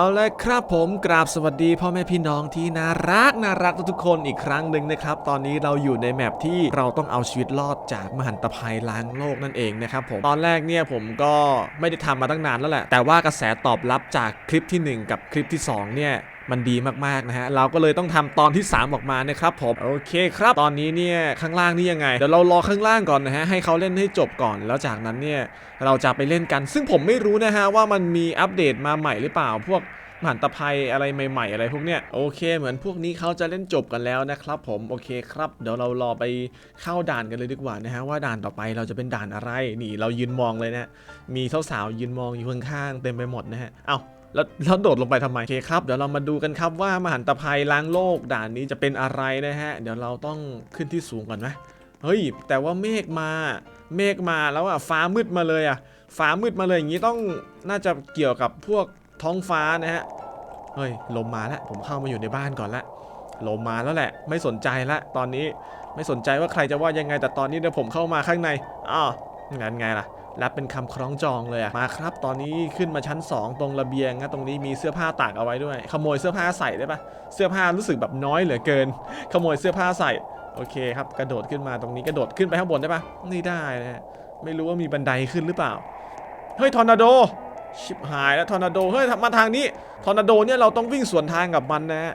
เอาละครับผมกราบสวัสดีพ่อแม่พี่น้องที่น่ารักน่ารักทุกคนอีกครั้งหนึ่งนะครับ ตอนนี้เราอยู่ในแมปที่เราต้องเอาชีวิตรอดจากมหันตภัยล้างโลกนั่นเองนะครับผมตอนแรกเนี่ยผมก็ไม่ได้ทำมาตั้งนานแล้วแหละ แต่ว่ากระแสตอบรับจากคลิปทีหนึ่1 กับคลิปที่สองเนี่ย มันดีมากๆนะฮะเราก็เลยต้องทำตอนที่ 3 ออกมานะครับผมโอเคครับตอนนี้เนี่ยข้างล่างนี่ยังไงเดี๋ยวเรารอข้างล่างก่อนนะฮะให้เขาเล่นให้จบก่อน แล้วจากนั้นเนี่ยเราจะไปเล่นกัน ซึ่งผมไม่รู้นะฮะว่ามันมีอัปเดตมาใหม่หรือเปล่าพวกมหันตภัยอะไรใหม่ ๆ อะไรพวกเนี้ยโอเคเหมือนพวกนี้เขาจะเล่นจบกันแล้วนะครับ ผมโอเคครับ เดี๋ยวเรารอไปเข้าด่านกันเลยดีกว่านะฮะว่าด่านต่อไปเราจะเป็นด่านอะไรนี่เรายืนมองเลยนะมีสาวๆยืนมองอยู่ข้างๆเต็มไปหมดนะฮะเอ้า แล้วแล้วโดดลงไปทำไมโอเคครับเดี๋ยวเรามาดูกันครับว่ามหันตภัยล้างโลกด่านนี้จะเป็นอะไรนะฮะ เดี๋ยวเราต้องขึ้นที่สูงก่อนไหมเฮ้ย แต่ว่าเมฆมา เมฆมาแล้วอะฟ้ามืดมาเลยอะฟ้ามืดมาเลยอย่างนี้ต้องน่าจะเกี่ยวกับพวกท้องฟ้านะฮะเฮ้ยลมมาแล้วผมเข้ามาอยู่ในบ้านก่อนละลมมาแล้วแหละ ไม่สนใจละ ตอนนี้ไม่สนใจว่าใครจะว่ายังไงแต่ตอนนี้เดี๋ยวผมเข้ามาข้างในอ้าว งั้นไงล่ะรับเป็นคำคล้องจองเลยอะมาครับ ตอนนี้ขึ้นมาชั้น 2 ตรงระเบียงนะตรงนี้มีเสื้อผ้าตากเอาไว้ด้วย ขโมยเสื้อผ้าใส่ได้ปะเสื้อผ้ารู้สึกแบบน้อยเหลือเกิน ขโมยเสื้อผ้าใส่โอเคครับ กระโดดขึ้นมาตรงนี้กระโดดขึ้นไปข้างบนได้ปะไม่ได้นะฮะไม่รู้ว่ามีบันไดขึ้นหรือเปล่าเฮ้ยทอร์นาโดชิบหายแล้วทอร์นาโดเฮ้ยมาทางนี้ทอร์นาโดเนี่ยเราต้องวิ่งสวนทางกับมันนะฮะ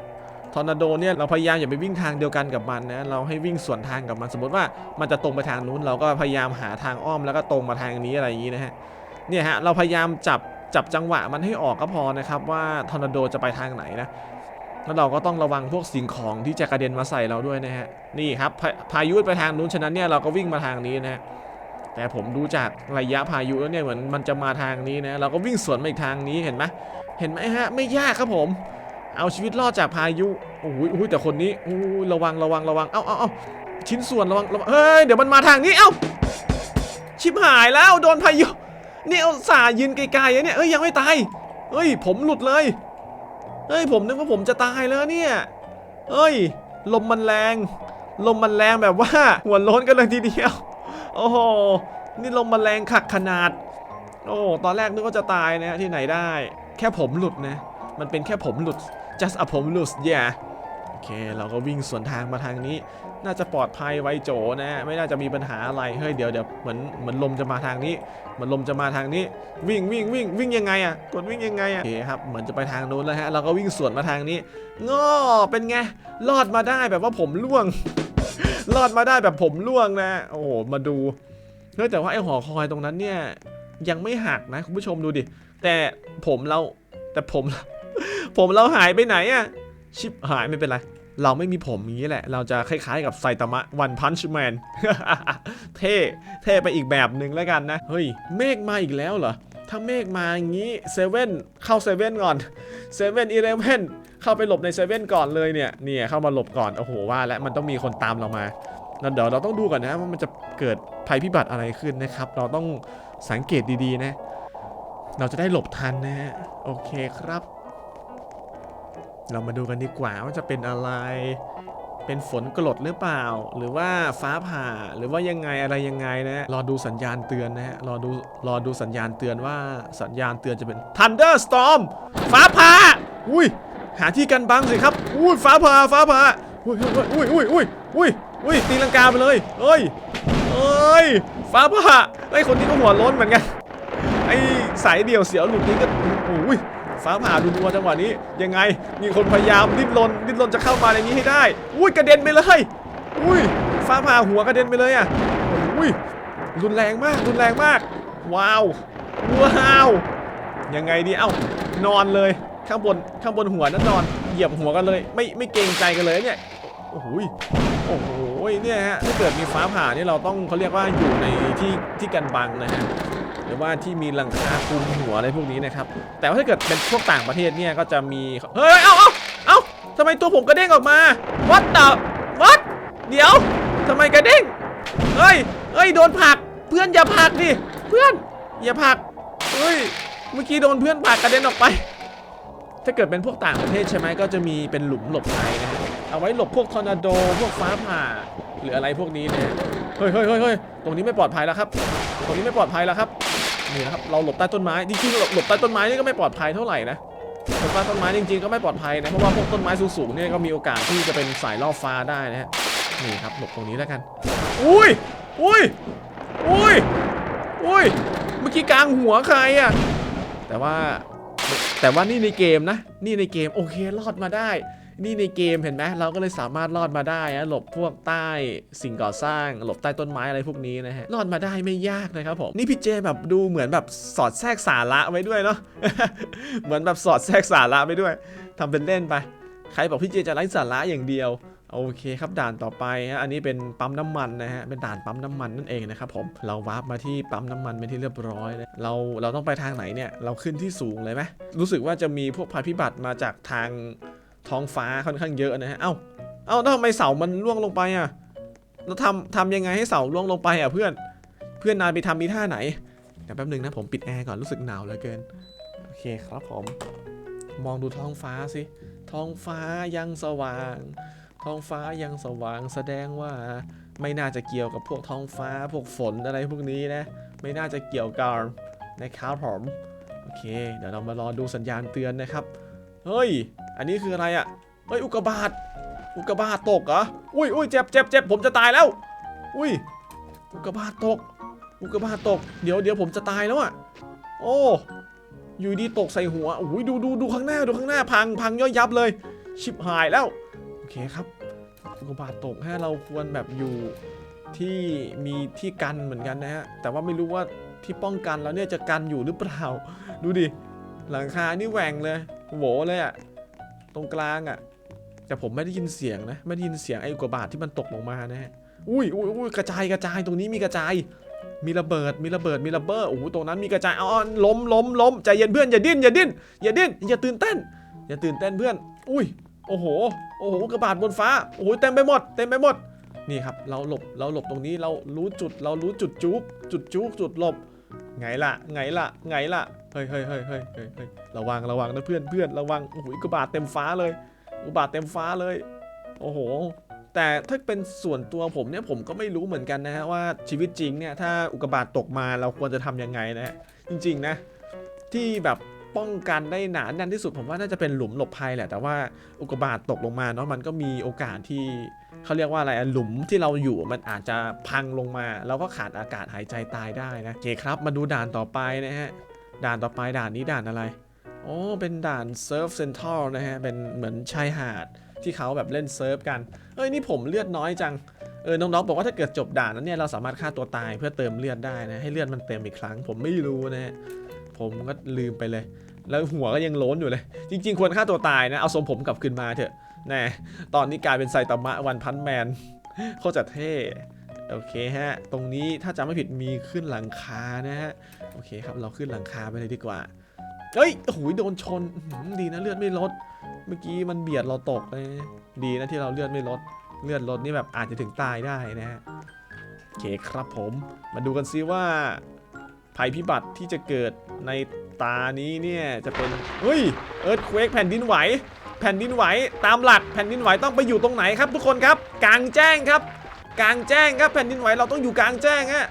ทอร์นาโดเนี่ยเราพยายามอย่าไปวิ่งทางเดียวกันกับมันนะเราให้วิ่งสวนทางกับมันสมมติว่ามันจะตรงไปทางนู้นเราก็พยายามหาทางอ้อมแล้วก็ตรงมาทางนี้อะไรอย่างนี้นะฮะเนี่ยฮะเราพยายามจับจับจังหวะมันให้ออกก็พอนะครับว่าทอร์นาโดจะไปทางไหนนะแล้วเราก็ต้องระวังพวกสิ่งของที่จะกระเด็นมาใส่เราด้วยนะฮะนี่ครับพาพายุไปทางนู้นฉะนั้นเนี่ยเราก็วิ่งมาทางนี้นะฮะแต่ผมดูจากระยะพายุแล้วเนี่ยเหมือนมันจะมาทางนี้นะเราก็วิ่งสวนมาอีกทางนี้เห็นไหมเห็นไหมฮะไม่ยากครับผม เอาชีวิตรอดจากพายุโอ้โหโอ้โหแต่คนนี้โอ้ระวังระวังระวัง เอ้าเอ้าเอ้าชิ้นส่วนระวังระวัง เฮ้ย เดี๋ยวมันมาทางนี้ เอ้า ชิบหายแล้วโดนพายุ นี่เอาสายืนไกลๆอะเนี่ยเอ้ยยังไม่ตาย เฮ้ย ผมหลุดเลย เฮ้ย ผมนึกว่าผมจะตายแล้วเนี่ย เฮ้ย ลมมันแรง ลมมันแรงแบบว่า หัวล้นกันเลยทีเดียว โอ้โห นี่ลมมันแรงขักขนาด โอ้ ตอนแรกนึกว่าจะตายนะที่ไหนได้ แค่ผมหลุดนะ มันเป็นแค่ผมหลุด just a ผมหลุด yeah โอเค เราก็วิ่งสวนทางมาทางนี้ น่าจะปลอดภัยไวโจนะ ไม่น่าจะมีปัญหาอะไร เฮ้ย เดี๋ยวเดี๋ยวเหมือนเหมือนลมจะมาทางนี้ เหมือนลมจะมาทางนี้ วิ่งวิ่งวิ่งวิ่งยังไงอะกดวิ่งยังไงอะโอเคครับ เหมือนจะไปทางนู้นแล้วฮะ เราก็วิ่งสวนมาทางนี้ง้อเป็นไง รอดมาได้แบบว่าผมร่วง รอดมาได้แบบผมร่วงนะ โอ้โห มาดูเฮ้ยแต่ว่าไอ้หอคอยตรงนั้นเนี่ยยังไม่หักนะคุณผู้ชมดูดิ แต่ผมเราแต่ผม ผมเราหายไปไหนอะชิปหายไม่เป็นไร เราไม่มีผมอย่างนี้แหละ เราจะคล้ายๆกับไซตามะวันพันช์แมนเท่เท่ไปอีกแบบหนึ่งแล้วกันนะ เฮ้ย เมฆมาอีกแล้วเหรอ ถ้าเมฆมาอย่างนี้เซเว่นเข้าเซเว่นก่อนเซเว่นอีเลเว่นเข้าไปหลบในเซเว่นก่อนเลยเนี่ย เนี่ยเข้ามาหลบก่อน โอ้โหว่า แล้วมันต้องมีคนตามเรามาแล้วเดี๋ยวเราต้องดูก่อนนะว่ามันจะเกิดภัยพิบัติอะไรขึ้นนะครับ เราต้องสังเกตดีๆนะ เราจะได้หลบทันนะฮะ โอเคครับ เรามาดูกันดีกว่าว่าจะเป็นอะไร เป็นฝนกรดหรือเปล่า หรือว่าฟ้าผ่า หรือว่ายังไงอะไรยังไงนะ รอดูสัญญาณเตือนนะฮะ รอดู รอดูสัญญาณเตือนว่าสัญญาณเตือนจะเป็น Thunderstorm ฟ้าผ่า อุ้ย หาที่กันบังสิครับ อุ้ยฟ้าผ่า ฟ้าผ่า อุ้ยอุ้ยอุ้ยอุ้ยอุ้ยอุ้ยตีลังกาไปเลยเอ้ยเอ้ย ฟ้าผ่าไอ้คนนี้ก็หัวโล้นเหมือนกัน ไอ้สายเดี่ยวเสียวหลุดนี้ก็โอ้ย ฟ้าผ่าดูนัวจังหวะนี้ยังไงมีคนพยายามดิ้นรนดิ้นรนจะเข้ามาในนี้ให้ได้ อุ้ยกระเด็นไปเลยอุ้ยฟ้าผ่าหัวกระเด็นไปเลยอะอุ้ยรุนแรงมากรุนแรงมาก ว้าวว้าวยังไงดีเอ้านอนเลยข้างบนข้างบนหัวนั่นนอนเหยียบหัวกันเลย ไม่ไม่เกรงใจกันเลยเนี่ยโอ้โหโอ้โหเนี่ยฮะถ้าเกิดมีฟ้าผ่านี่เราต้องเขาเรียกว่าอยู่ในที่ที่กันบังนะฮะ รือว่าที่มีหลังคาคลุมหัวอะไรพวกนี้นะครับ แต่ว่าถ้าเกิดเป็นพวกต่างประเทศเนี่ยก็จะมีเฮ้ยเอ้าเอ้าเอ้าทำไมตัวผมกระเด้งออกมา what the what เดี๋ยวทำไมกระเด้งเฮ้ยเฮ้ยโดนผักเพื่อนอย่าผักดิเพื่อนอย่าผักเฮ้ยเมื่อกี้โดนเพื่อนผักกระเด็นออกไป ถ้าเกิดเป็นพวกต่างประเทศใช่ไหมก็จะมีเป็นหลุมหลบภัยนะเอาไว้หลบพวกทอร์นาโดพวกฟ้าผ่าหรืออะไรพวกนี้นะฮะเฮ้ยเฮ้ยเฮ้ยเฮ้ยตรงนี้ไม่ปลอดภัยแล้วครับ ตรงนี้ไม่ปลอดภัยแล้วครับ นี่นะครับเราหลบใต้ต้นไม้จริงๆหลบหลบใต้ต้นไม้นี่ก็ไม่ปลอดภัยเท่าไหร่นะแต่ว่าต้นไม้จริงๆก็ไม่ปลอดภัยนะเพราะว่าพวกต้นไม้สูงๆเนี่ยก็มีโอกาสที่จะเป็นสายล่อฟ้าได้นะฮะนี่ครับหลบตรงนี้แล้วกัน อุ้ยอุ้ยอุ้ยอุ้ยเมื่อกี้กลางหัวใครอะแต่ว่าแต่ว่านี่ในเกมนะ นี่ในเกมโอเครอดมาได้ นี่ในเกมเห็นไหมเราก็เลยสามารถรอดมาได้นะหลบพวกใต้สิ่งก่อสร้าง หลบใต้ต้นไม้อะไรพวกนี้นะฮะรอดมาได้ไม่ยากนะครับผมนี่พี่เจแบบดูเหมือนแบบสอดแทรกสาระไว้ด้วยเนาะเหมือนแบบสอดแทรกสาระไปด้วยทำเป็นเล่นไปใครบอกพี่เจจะไร้สาระอย่างเดียวโอเคครับด่านต่อไปฮะอันนี้เป็นปั๊มน้ำมันนะฮะเป็นด่านปั๊มน้ำมันนั่นเองนะครับผมเราวาร์ปมาที่ปั๊มน้ำมันเป็นที่เรียบร้อยเลยเราเราต้องไปทางไหนเนี่ยเราขึ้นที่สูงเลยไหมรู้สึกว่าจะมีพวกภัยพิบัติมาจากทาง ท้องฟ้าค่อนข้างเยอะนะฮะ เอ้า เอ้าแล้วทำไมเสามันล่วงลงไปอะเราทำทำยังไงให้เสาล่วงลงไปอะเพื่อน เพื่อนนายไปทำมีท่าไหน เดี๋ยวแป๊บนึงนะผมปิดแอร์ก่อนรู้สึกหนาวเหลือเกิน โอเคครับผม มองดูท้องฟ้าสิ ท้องฟ้ายังสว่าง ท้องฟ้ายังสว่างแสดงว่าไม่น่าจะเกี่ยวกับพวกท้องฟ้าพวกฝนอะไรพวกนี้นะ ไม่น่าจะเกี่ยวกันนะครับผม โอเค เดี๋ยวเรามารอดูสัญญาณเตือนนะครับ เฮ้ย อันนี้คืออะไรอะ่ะเฮ้ยอุกกาบาตอุกกาบาตตกเหรออุ้ยอุ้ยเจ็บเจ็บเจ็บผมจะตายแล้ว อุ้ยอุกกาบาตตกอุกกาบาตตก เดี๋ยวเดี๋ยวผมจะตายแล้วอะ่ะ โอ้ อยู่ดีตกใส่หัวโอ้ยดูดูดูข้างหน้าดูข้างหน้าพังพังย่อยยับเลย ชิบหายแล้ว โอเคครับอุกกาบาตตกฮะเราควรแบบอยู่ที่มีที่กันเหมือนกันนะฮะ แต่ว่าไม่รู้ว่าที่ป้องกันแล้วเนี่ยจะกันอยู่หรือเปล่า ดูดิ หลังคานี่แหว่งเลยโหวเลยอะ ตรงกลางอะแต่ผมไม่ได้ยินเสียงนะ ไม่ได้ยินเสียงไอ้อุกกาบาตที่มันตกลงมานะฮะอุ้ยอุ้ยอุ้ยกระจายกระจายตรงนี้มีกระจาย มีระเบิดมีระเบิดมีระเบิดโอ้โหตรงนั้นมีกระจายอ๋อล้มล้มล้มใจเย็นเพื่อนอย่าดิ้นอย่าดิ้นอย่าดิ้นอย่าตื่นเต้น อย่าตื่นเต้นเพื่อน อุ้ยโอ้โหโอ้โหกระบาดบนฟ้าโอ้โหเต็มไปหมดเต็มไปหมดนี่ครับเราหลบเราหลบตรงนี้เรารู้จุดเรารู้จุดจุกจุดจุกจุดหลบไงล่ะไงล่ะไงล่ะ เฮ้ยเฮ้ยเฮ้ยเฮ้ยเฮ้ยระวังระวังนะเพื่อนเพื่อนระวังโอ้โหกระบาดเต็มฟ้าเลยกระบาดเต็มฟ้าเลย โอ้โห แต่ถ้าเป็นส่วนตัวผมเนี่ยผมก็ไม่รู้เหมือนกันนะฮะว่าชีวิตจริงเนี่ยถ้าอุกบาตตกมาเราควรจะทำยังไงนะฮะจริง ๆ นะ ที่แบบป้องกันได้หนาแน่นที่สุดผมว่าน่าจะเป็นหลุมหลบภัยแหละแต่ว่าอุกบาตตกลงมาเนาะมันก็มีโอกาสที่เขาเรียกว่าอะไรหลุมที่เราอยู่มันอาจจะพังลงมาเราก็ขาดอากาศหายใจตายได้นะโอเคครับ มาดูด่านต่อไปนะฮะ ด่านต่อไปด่านนี้ด่านอะไรอ๋อเป็นด่านเซิร์ฟเซ็นทรัลนะฮะ เป็นเหมือนชายหาดที่เขาแบบเล่นเซิร์ฟกัน เอ้ย นี่ผมเลือดน้อยจัง เออ น้องๆ บอกว่าถ้าเกิดจบด่านนั้นเนี่ย เราสามารถฆ่าตัวตายเพื่อเติมเลือดได้นะ ให้เลือดมันเต็มอีกครั้ง ผมไม่รู้นะฮะ ผมก็ลืมไปเลย แล้วหัวก็ยังโล้นอยู่เลย จริง ๆ ควรฆ่าตัวตายนะ เอาทรงผมกลับคืนมาเถอะแน่ตอนนี้กลายเป็นไซตามะวันพันแมน โคตรจะเท่ โอเคฮะ ตรงนี้ถ้าจำไม่ผิดมีขึ้นหลังคานะฮะ โอเคครับ เราขึ้นหลังคาไปเลยดีกว่า เฮ้ยโอ้โหโดนชน ดีนะเลือดไม่ลด เมื่อกี้มันเบียดเราตกเลย ดีนะที่เราเลือดไม่ลด เลือดลดนี่แบบอาจจะถึงตายได้นะฮะ โอเคครับผม มาดูกันซิว่าภัยพิบัติที่จะเกิดในตานี้เนี่ยจะเป็น เฮ้ย เอิร์ธเควกแผ่นดินไหว แผ่นดินไหว ตามหลักแผ่นดินไหวต้องไปอยู่ตรงไหนครับ ทุกคนครับ กลางแจ้งครับ กลางแจ้งครับแผ่นดินไหวเราต้องอยู่กลางแจ้งฮะ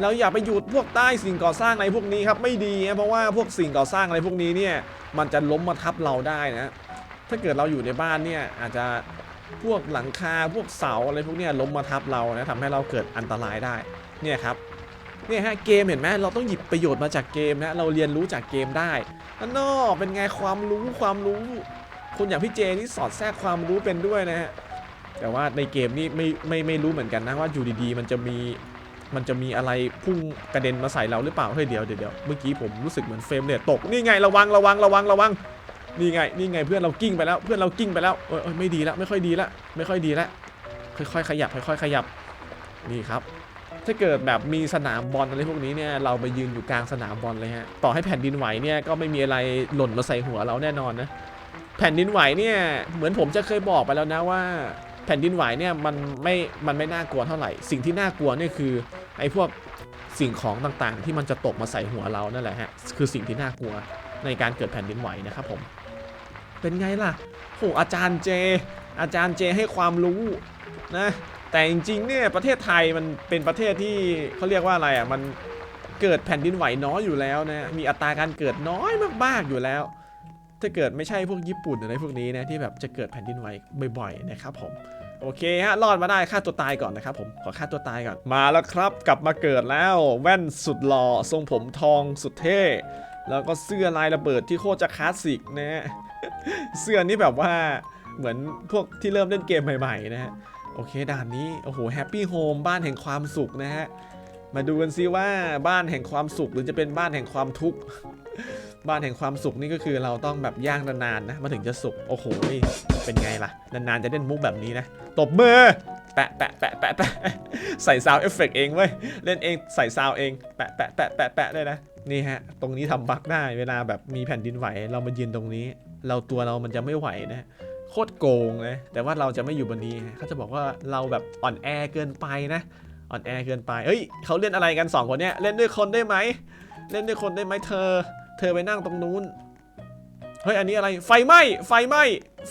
เราอย่าไปอยู่พวกใต้สิ่งก่อสร้างในพวกนี้ครับไม่ดีนะเพราะว่าพวกสิ่งก่อสร้างอะไรพวกนี้เนี่ยมันจะล้มมาทับเราได้นะ ถ้าเกิดเราอยู่ในบ้านเนี่ยอาจจะพวกหลังคาพวกเสาอะไรพวกนี้ล้มมาทับเรานะทำให้เราเกิดอันตรายได้เนี่ยครับเนี่ยฮะเกมเห็นไหมเราต้องหยิบประโยชน์มาจากเกมนะเราเรียนรู้จากเกมได้นั่นนอเป็นไงความรู้ความรู้คนอย่างพี่เจนี่สอดแทรกความรู้เป็นด้วยนะฮะแต่ว่าในเกมนี่ไม่ไม่ไม่รู้เหมือนกันนะว่าอยู่ดีๆ มันจะมี มันจะมีอะไรพุ่งกระเด็นมาใส่เราหรือเปล่าเฮ้ยเดี๋ยวเดี๋ยวเมื่อกี้ผมรู้สึกเหมือนเฟรมเนี่ยตกนี่ไงระวังระวังระวังระวังนี่ไงนี่ไงเพื่อนเรากิ้งไปแล้วเพื่อนเรากิ้งไปแล้วเอยเอยไม่ดีแล้วไม่ค่อยดีแล้วไม่ค่อยดีแล้วค่อยๆขยับค่อยๆขยับนี่ครับถ้าเกิดแบบมีสนามบอลอะไรพวกนี้เนี่ยเราไปยืนอยู่กลางสนามบอลเลยฮะต่อให้แผ่นดินไหวเนี่ยก็ไม่มีอะไรหล่นมาใส่หัวเราแน่นอนนะแผ่นดินไหวเนี่ยเหมือนผมจะเคยบอกไปแล้วนะว่า แผ่นดินไหวเนี่ยมันไม่มันไม่น่ากลัวเท่าไหร่ สิ่งที่น่ากลัวเนี่ยคือ ไอ้พวกสิ่งของต่างๆ ที่มันจะตกมาใส่หัวเรานั่นแหละฮะคือสิ่งที่น่ากลัวในการเกิดแผ่นดินไหวนะครับผม เป็นไงล่ะโหอาจารย์เจ อาจารย์เจให้ความรู้นะแต่จริงๆเนี่ยประเทศไทยมันเป็นประเทศที่เขาเรียกว่าอะไรอะมันเกิดแผ่นดินไหวน้อยอยู่แล้วนะมีอัตราการเกิดน้อยมากๆอยู่แล้ว ถ้าเกิดไม่ใช่พวกญี่ปุ่นอะไรพวกนี้นะที่แบบจะเกิดแผ่นดินไหวบ่อยๆนะครับผม โอเคฮะรอดมาได้ฆ่าตัวตายก่อนนะครับผมขอฆ่าตัวตายก่อนมาแล้วครับกลับมาเกิดแล้วแว่นสุดหล่อทรงผมทองสุดเท่ แล้วก็เสื้อลายระเบิดที่โคตรจะคลาสสิกนะฮะเสื้อนี้แบบว่าเหมือนพวกที่เริ่มเล่นเกมใหม่ๆนะฮะโอเคด่านนี้โอ้โหแฮปปี้โฮมบ้านแห่งความสุขนะฮะมาดูกันซิว่าบ้านแห่งความสุขหรือจะเป็นบ้านแห่งความทุกข์ บ้านแห่งความสุขนี่ก็คือเราต้องแบบย่างนานๆนะมาถึงจะสุก โอ้โหนี่เป็นไงล่ะ นานๆจะเล่นมุกแบบนี้นะ ตบมือ แปะแปะแปะแปะแปะใส่ซาวเอฟเฟกเองเว้ย เล่นเองใส่ซาวเอง แปะแปะแปะแปะแปะได้นะ นี่ฮะ ตรงนี้ทำบั๊กได้ เวลาแบบมีแผ่นดินไหว เรามายืนตรงนี้ เราตัวเรามันจะไม่ไหวนะโคตรโกงนะ แต่ว่าเราจะไม่อยู่บนนี้เขาจะบอกว่าเราแบบอ่อนแอเกินไปนะ อ่อนแอเกินไปเอ้ยเขาเล่นอะไรกันสองคนเนี้ย เล่นด้วยคนได้ไหม เล่นด้วยคนได้ไหมเธอ เธอไปนั่งตรงนู้น เฮ้ย อันนี้อะไร ไฟไหม้ ไฟไหม้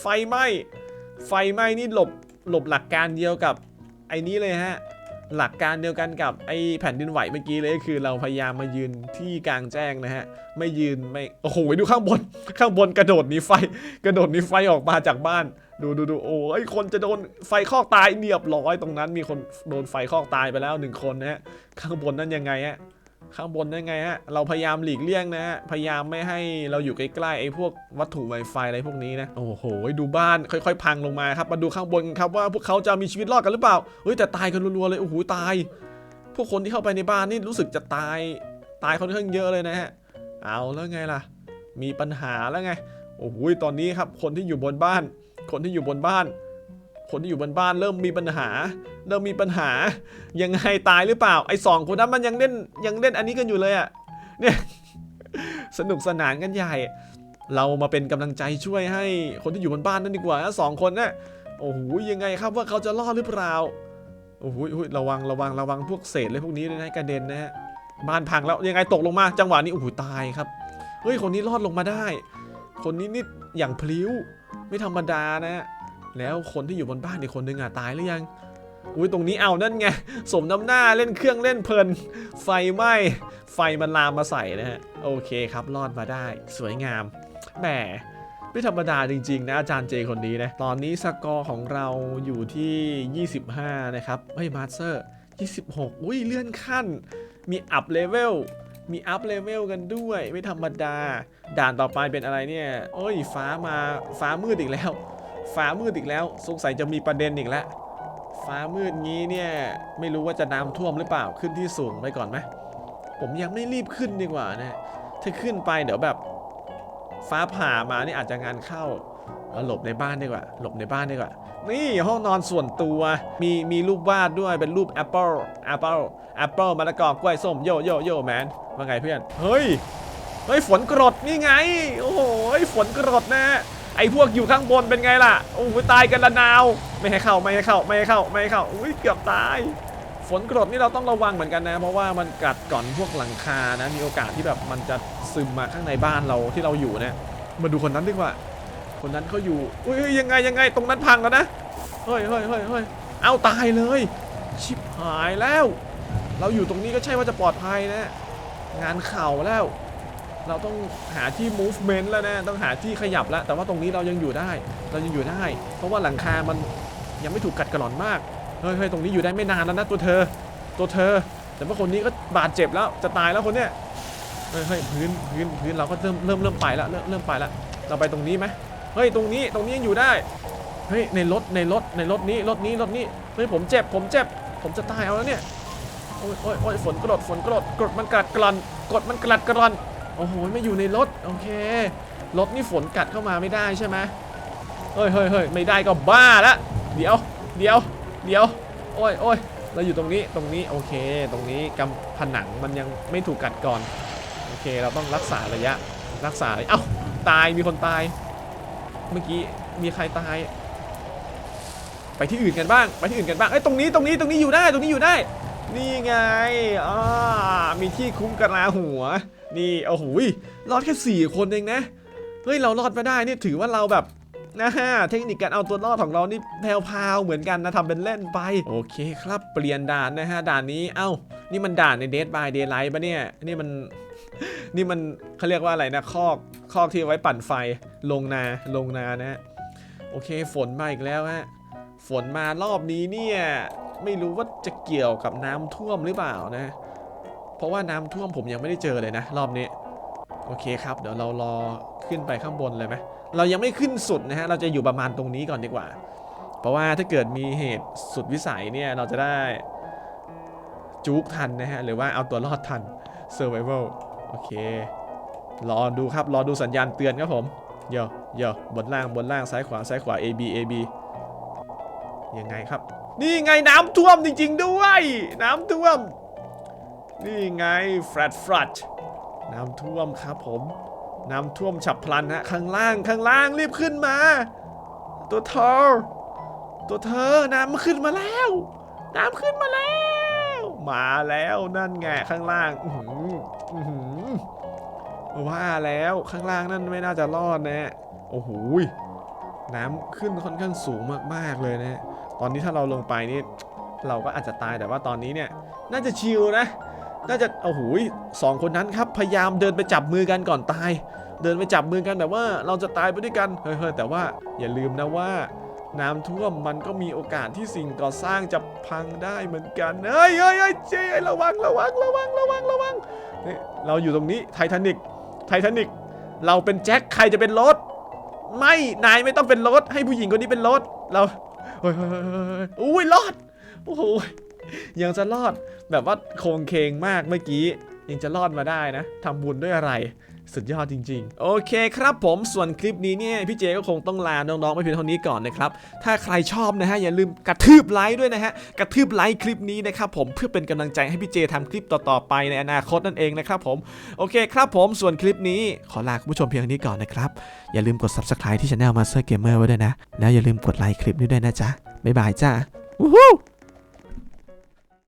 ไฟไหม้ ไฟไหม้นี่หลบ หลบหลักการเดียวกับไอ้นี้เลยฮะ หลักการเดียวกันกับไอ้แผ่นดินไหวเมื่อกี้เลยก็คือเราพยายามมายืนที่กลางแจ้งนะฮะ ไม่ยืนไม่ โอ้โห ดูข้างบน ข้างบนกระโดดหนีไฟ กระโดดหนีไฟออกมาจากบ้าน ดูดูดูโอ้ยคนจะโดนไฟคอกตายเรียบร้อยตรงนั้น มีคนโดนไฟคอกตายไปแล้วหนึ่งคนนะฮะ ข้างบนนั่นยังไงฮะ ข้างบนได้ไงฮะ เราพยายามหลีกเลี่ยงนะฮะ พยายามไม่ให้เราอยู่ใกล้ๆไอ้พวกวัตถุไวไฟอะไรพวกนี้นะ โอ้โห ดูบ้านค่อยๆ พังลงมาครับ มาดูข้างบนครับว่าพวกเขาจะมีชีวิตรอดกันหรือเปล่า เฮ้ยแต่ตายกันรัวๆเลย โอ้โหตาย พวกคนที่เข้าไปในบ้านนี่รู้สึกจะตาย ตายค่อนข้างเยอะเลยนะฮะ เอาแล้วไงล่ะ มีปัญหาแล้วไง โอ้โหตอนนี้ครับคนที่อยู่บนบ้าน คนที่อยู่บนบ้าน คนที่อยู่บนบ้านเริ่มมีปัญหา เริ่มมีปัญหา ยังไงตายหรือเปล่า ไอ้สองคนนั้นมันยังเล่นยังเล่นอันนี้กันอยู่เลยอะเนี่ยสนุกสนานกันใหญ่ เรามาเป็นกำลังใจช่วยให้คนที่อยู่บนบ้านนั่นดีกว่านะสองคนนะโอ้โหยังไงครับว่าเขาจะรอดหรือเปล่าโอ้โหระวังระวังระวังพวกเศษอะไรพวกนี้เลยนะกระเด็นนะฮะบ้านพังแล้วยังไงตกลงมา จังหวะนี้โอ้โหตายครับเฮ้ยคนนี้รอดลงมาได้ คนนี้นี่อย่างพลิ้ว ไม่ธรรมดานะฮะ แล้วคนที่อยู่บนบ้านอีกคนนึงอะตายหรือยังอุ้ยตรงนี้เอานั่นไงสมน้ำหน้าเล่นเครื่องเล่นเพลิน ไฟไหม้ไฟมันลามมาใส่นะฮะโอเคครับรอดมาได้สวยงามแหมไม่ธรรมดาจริง ๆ นะอาจารย์เจคนนี้นะตอนนี้สกอร์ของเราอยู่ที่ 25 นะครับเฮ้ยมาสเตอร์26 อุ้ยเลื่อนขั้น มีอัพเลเวลมีอัพเลเวลกันด้วย ไม่ธรรมดา ด่านต่อไปเป็นอะไรเนี่ย โอ้ยฟ้ามาฟ้ามืดอีกแล้ว ฟ้ามืดอีกแล้ว สงสัยจะมีประเด็นอีกแล้ว ฟ้ามืดงี้เนี่ยไม่รู้ว่าจะน้ำท่วมหรือเปล่าขึ้นที่สูงไปก่อนไหมผมยังไม่รีบขึ้นดีกว่านะถ้าขึ้นไปเดี๋ยวแบบ ฟ้าผ่ามานี่อาจจะงานเข้าเอาหลบในบ้านดีกว่า หลบในบ้านดีกว่า นี่ห้องนอนส่วนตัว มีมีรูปวาดด้วย เป็นรูปแอปเปิลแอปเปิลแอปเปิลมะละกอกล้วยส้มโยโยโยแมน ว่าไงเพื่อน เฮ้ย เฮ้ยฝนกรดนี่ไง โอ้โหฝนกรดนะ อ้พวกอยู่ข้างบนเป็นไงล่ะโอ้โหตายกันละนาว ไม่ให้เข้าไม่ให้เข้าไม่ให้เข้าไม่ให้เข้าอุ้ยเกือบตาย ฝนกรดนี่เราต้องระวังเหมือนกันนะ เพราะว่ามันกัดก่อนพวกหลังคานะ มีโอกาสที่แบบมันจะซึมมาข้างในบ้านเราที่เราอยู่เนะมาดูคนนั้นดีกว่า คนนั้นเขาอยู่อุ้ยยยังไงยังไงตรงนั้นพังแล้วนะเฮ้ยเฮ้ยเฮ้ยเฮ้ยเอาตายเลย ชิบหายแล้ว เราอยู่ตรงนี้ก็ใช่ว่าจะปลอดภัยนะ งานเข่าแล้ว เราต้องหาที่ movement แล้วนะ ต้องหาที่ขยับแล้ว แต่ว่าตรงนี้เรายังอยู่ได้ เรายังอยู่ได้ เพราะว่าหลังคา มันยังไม่ถูกกัดกร่อนมาก เฮ้ยเฮ้ยตรงนี้อยู่ได้ไม่นานแล้วนะตัวเธอ ตัวเธอ แต่ว่าคนนี้ก็บาดเจ็บแล้ว จะตายแล้วคนเนี้ยเฮ้ย เฮ้ยพื้นพื้นพื้นเราก็เริ่มเริ่มเริ่มไปแล้ว เริ่มเริ่มไปแล้ว เราไปตรงนี้ไหมเฮ้ยตรงนี้ตรงนี้ยังอยู่ได้ เฮ้ยในรถในรถในรถนี้รถนี้รถนี้ เฮ้ยผมเจ็บผมเจ็บ ผมจะตายเอาแล้วเนี่ย โอ้ยโอ้ยโอ้ยฝนกรดฝนกรดกรดมันกัดกร่อนกรดมันกัดกร่อน โอ้โหไม่อยู่ในรถโอเครถนี่ฝนกัดเข้ามาไม่ได้ใช่ไหมเฮ้ยเฮ้ยเฮ้ยไม่ได้ก็บ้าละเดี๋ยวเดี๋ยวเดี๋ยวโอ้ยโอ้ยเราอยู่ตรงนี้ตรงนี้โอเค ตรงนี้กำผนังมันยังไม่ถูกกัดก่อนโอเค เราต้องรักษาระยะรักษาเลยเอ้าตายมีคนตาย เมื่อกี้มีใครตาย ไปที่อื่นกันบ้างไปที่อื่นกันบ้างเอ้ตรงนี้ตรงนี้ตรงนี้อยู่ได้ตรงนี้อยู่ได้ นี่ไงอ่ามีที่คุ้มกระลาหัว นี่โอ้โหรอดแค่สี่คนเองนะ เฮ้ย เรารอดมาได้นี่ถือว่าเราแบบนะฮะเทคนิคการเอาตัวรอดของเรานี่แพรวๆเหมือนกันนะทำเป็นเล่นไป โอเคครับเปลี่ยนด่านนะฮะด่านนี้เอ้า นี่มันด่านใน Dead by Daylight ปะเนี่ย นี่มันนี่มันเขาเรียกว่าอะไรนะคอกคอกที่ไว้ปั่นไฟลงนาลงนานะฮะโอเคฝนมาอีกแล้วฮะฝนมารอบนี้เนี่ยไม่รู้ว่าจะเกี่ยวกับน้ำท่วมหรือเปล่านะ เพราะว่าน้ำท่วมผมยังไม่ได้เจอเลยนะ รอบนี้ โอเคครับ เดี๋ยวเรารอขึ้นไปข้างบนเลยไหมเรายังไม่ขึ้นสุดนะฮะ เราจะอยู่ประมาณตรงนี้ก่อนดีกว่า เพราะว่าถ้าเกิดมีเหตุสุดวิสัยเนี่ยเราจะได้จุกทันนะฮะ หรือว่าเอาตัวรอดทัน Survival โอเค รอดูครับ รอดูสัญญาณเตือนครับผมเดี๋ยวเดี๋ยวบนล่าง บนล่าง ซ้ายขวา ซ้ายขวา A B A B ยังไงครับ นี่ไงน้ำท่วมจริง ๆ ด้วย น้ำท่วม นี่ไงแฟลตฟลัดน้ำท่วมครับผมน้ำท่วมฉับพลันฮะข้างล่างข้างล่างรีบขึ้นมา ตัวเธอตัวเธอน้ำขึ้นมาแล้ว น้ำขึ้นมาแล้ว มาแล้วนั่นไงข้างล่างอื้อหืออื้อหือว่าแล้วข้างล่างนั่นไม่น่าจะรอดนะโอ้โหน้ำขึ้นค่อนข้างสูงมากๆเลยนะตอนนี้ถ้าเราลงไปนี่เราก็อาจจะตายแต่ว่าตอนนี้เนี่ย น่าจะชิลนะ น่าจะโอ้โหสองคนนั้นครับพยายามเดินไปจับมือกันก่อนตาย เดินไปจับมือกันแบบว่าเราจะตายไปด้วยกันเฮ้ยแต่ว่าอย่าลืมนะว่าน้ำท่วมมันก็มีโอกาสที่สิ่งก่อสร้างจะพังได้เหมือนกันเฮ้ยเฮ้ยเฮ้ยเจ๊ระวังระวังระวังระวังระวังนี่เราอยู่ตรงนี้ไททานิกไททานิกเราเป็นแจ็คใครจะเป็นรถไม่นายไม่ต้องเป็นรถให้ผู้หญิงคนนี้เป็นรถเราเฮ้ยเฮ้ยเฮ้ยเฮ้ยอุ้ยรอดโอ้โห ยังจะรอดแบบว่าโคงเคงมากเมื่อกี้ ยังจะรอดมาได้นะทำบุญด้วยอะไรสุดยอดจริง ๆ โอเคครับผมส่วนคลิปนี้เนี่ยพี่เจก็คงต้องลาน้องๆไปเพียงเท่านี้ก่อนนะครับ ถ้าใครชอบนะฮะอย่าลืมกระทืบไลค์ด้วยนะฮะกระทืบไลค์คลิปนี้นะครับผมเพื่อเป็นกำลังใจให้พี่เจทำคลิปต่อๆไปในอนาคตนั่นเองนะครับผมโอเคครับผมส่วนคลิปนี้ขอลาคุณผู้ชมเพียงเท่านี้ก่อนนะครับอย่าลืมกด subscribe ที่ channel Master Gamer ไว้ด้วยนะแล้วอย่าลืมกดไลค์คลิปนี้ด้วยนะจ๊ะบ๊ายบายจ้าวู้